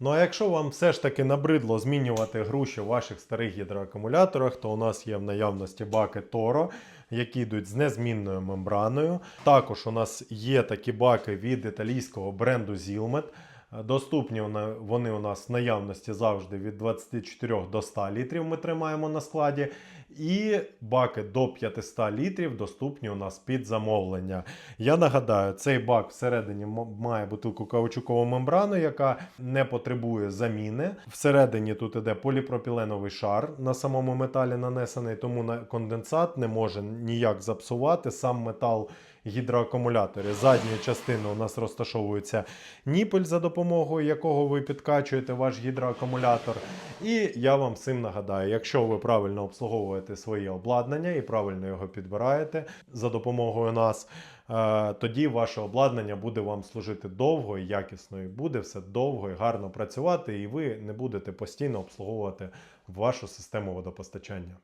Ну а якщо вам все ж таки набридло змінювати груші в ваших старих гідроакумуляторах, то у нас є в наявності баки Toro, які йдуть з незмінною мембраною. Також у нас є такі баки від італійського бренду Zilmet. Доступні вони у нас в наявності завжди від 24 до 100 літрів ми тримаємо на складі. І баки до 500 літрів доступні у нас під замовлення. Я нагадаю, цей бак всередині має бутилку каучукову мембрану, яка не потребує заміни. Всередині тут іде поліпропіленовий шар на самому металі нанесений, тому конденсат не може ніяк запсувати сам метал гідроакумуляторі. Задньої частини у нас розташовується ніпель, за допомогою якого ви підкачуєте ваш гідроакумулятор. І я вам всім нагадаю, якщо ви правильно обслуговуєте своє обладнання і правильно його підбираєте за допомогою нас, е, тоді ваше обладнання буде вам служити довго і якісно, і буде все довго і гарно працювати, і ви не будете постійно обслуговувати вашу систему водопостачання.